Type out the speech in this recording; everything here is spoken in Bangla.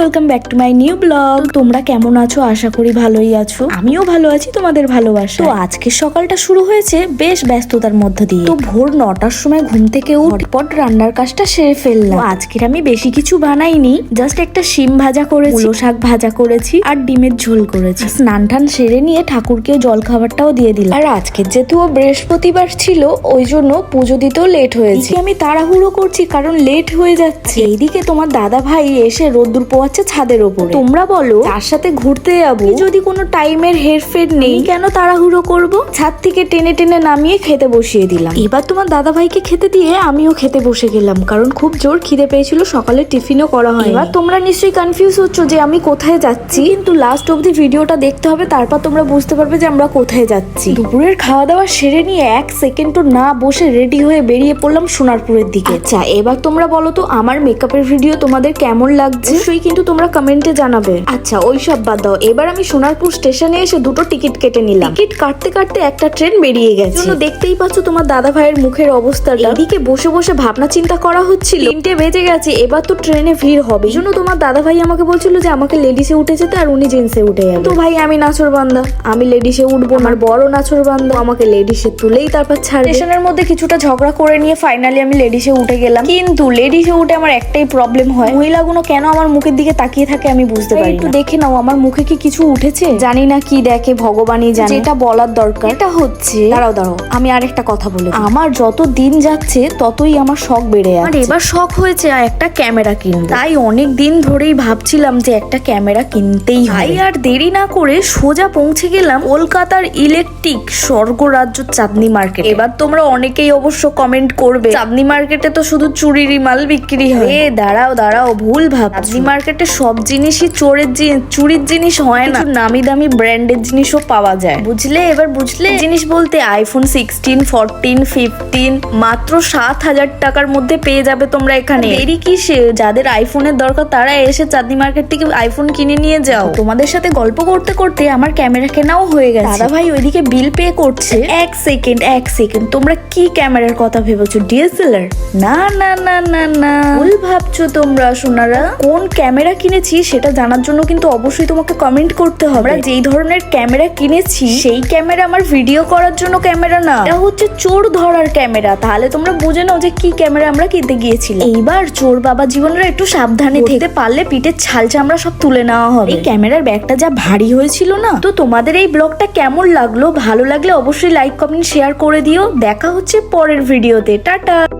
Welcome back to my new blog তোমরা কেমন আছো? আশা করি ভালোই আছো। আমিও ভালো আছি তোমাদের ভালোবাসা তো আজকের সকালটা শুরু হয়েছে বেশ ব্যস্ততার মধ্য দিয়ে। তো ভোর নটার সময় ঘুম থেকে উঠপট রান্নার কাজটা সেরে ফেললাম। আজকের আমি বেশি কিছু বানাইনি জাস্ট একটা শিম ভাজা করেছি শাক ভাজা করেছি, আর ডিমের ঝোল করেছি। স্নান টান সেরে নিয়ে ঠাকুরকে জল খাবারটাও দিয়ে দিলাম। আর আজকের যেহেতু বৃহস্পতিবার ছিল, ওই জন্য পুজো দিতেও লেট হয়েছে। আমি তাড়াহুড়ো করছি, কারণ লেট হয়ে যাচ্ছে। এইদিকে তোমার দাদা ভাই এসে রোদ্দুর পোয়াচ্ছে ছাদের ওপরে। তোমরা বলো তার সাথে ঘুরতে যাব। যদি কোনো টাইমের হেরফের নেই? কেন তাড়াহুড়ো করব? ছাদ থেকে টেনে টেনে নামিয়ে খেতে বসিয়ে দিলাম। এবার তোমার দাদা ভাইকে খেতে দিয়ে আমিও খেতে বসে গেলাম কারণ খুব জোর খিদে পেয়েছিল সকালে টিফিনও করা হয় এবার তোমরা নিশ্চয়ই কনফিউজ হচ্ছ যে আমি কোথায় যাচ্ছি। কিন্তু লাস্ট অবধি ভিডিওটা দেখতে হবে তারপর তোমরা বুঝতে পারবে যে আমরা কোথায় যাচ্ছি। দুপুরের খাওয়া দাওয়া সেরে নিয়ে এক সেকেন্ডও না বসে রেডি হয়ে বেরিয়ে পড়লাম সোনারপুরের দিকে। আচ্ছা এবার তোমরা বলো তো আমার মেকআপের ভিডিও তোমাদের কেমন লাগছে? কিন্তু তোমরা কমেন্টে জানাবে। আচ্ছা ওই সব বাদ দাও। এবার আমি সোনারপুর স্টেশনে এসে দুটো টিকিট কেটে নিলাম। টিকিট কাটতে কাটতে একটা ট্রেন বেরিয়ে গেছে। জন্য দেখতেই পাচ্ছ তোমার দাদা ভাইয়ের মুখের অবস্থাটা। এদিকে বসে বসে ভাবনা চিন্তা করা হচ্ছিল। তিনটে বেজে গেছে এবার তো ট্রেনে ভিড় হবে। জন্য তোমার দাদা ভাই আমাকে বলছিল যে আমাকে লেডিসে উঠে যেতে আর উনি জেন্টসে উঠে যাবে। তো ভাই আমি নাচর বান্দা। আমি লেডিসে উঠবো আমার বড় নাচর বান্দা। আমাকে লেডিসে তুলেই তারপর ছাড় স্টেশনের মধ্যে কিছুটা ঝগড়া করে নিয়ে ফাইনালি আমি লেডিসে উঠে গেলাম। কিন্তু লেডিসে উঠে আমার একটাই প্রবলেম হয়। মহিলাগুলো কেন আমার মুখের দিকে তাকিয়ে থাকে আমি বুঝতে পারি একটু দেখে নাও আমার মুখে কি কিছু উঠেছে? জানি না কি দেখে ভগবানই জানে। যেটা বলার দরকার। এটা হচ্ছে দাঁড়াও দাঁড়াও আমি আরেকটা কথা বলি আমার যত দিন যাচ্ছে ততই আমার শখ বেড়ে যাচ্ছে। আর এবার শখ হয়েছে একটা ক্যামেরা কিনবো। তাই অনেক দিন ধরেই ভাবছিলাম যে একটা ক্যামেরা কিনতেই হয় আর দেরি না করে সোজা পৌঁছে গেলাম কলকাতার ইলেকট্রিক স্বর্গরাজ্য চাঁদনি মার্কেট। এবার তোমরা অনেকেই অবশ্য কমেন্ট করবে চাঁদনি মার্কেটে তো শুধু চুরিরই মাল বিক্রি হয়। এ দাঁড়াও দাঁড়াও ভুল ভাব চাঁদনি মার্কেটে সব জিনিসই চোরের জিনিস চুরির জিনিস হয় না। নামি দামি ব্র্যান্ডের জিনিসও পাওয়া যায়। বুঝলে? এবার বুঝলে? জিনিস বলতে আইফোন সিক্সটিন ফোরটিন ফিফটিন মাত্র সাত হাজার টাকার মধ্যে পেয়ে যাবে তোমরা এখানে। দেরি কিসে? যাদের আইফোনের দরকার তারা এসে চাঁদনি মার্কেট থেকে আইফোন কিনে নিয়ে যাও। তোমাদের সাথে গল্প করতে করতে আমার ক্যামেরা কেনাও হয়ে গেছে। দাদা ভাই ওইদিকে বিল পে করছে। এক সেকেন্ড এক সেকেন্ড তোমরা কি ক্যামেরার কথা ভেবেছো ডিএসএলআর না না না না না। ভুল ভাবছ তোমরা সোনারা। কোন ক্যামেরা কিনেছি সেটা জানার জন্য কিন্তু অবশ্যই তোমাকে কমেন্ট করতে হবে। আমরা যেই ধরনের ক্যামেরা কিনেছি সেই ক্যামেরা আমার ভিডিও করার জন্য ক্যামেরা না। এটা হচ্ছে চোর ধরার ক্যামেরা। তাহলে তোমরা বুঝে নাও যে কি ক্যামেরা আমরা কিনতে গিয়েছিলাম। এইবার চোর বাবা জীবনরা একটু সাবধানে থেকে পারলে পিঠের ছাল চামড়া সব তুলে নেওয়া হবে। এই ক্যামেরার ব্যাগটা যা ভারী হয়েছিল না? তো তোমাদের এই ব্লগটা কেমন লাগল? ভালো লাগলে অবশ্যই লাইক কমেন্ট শেয়ার করে দিও। দেখা হচ্ছে পরের ভিডিওতে টাটা!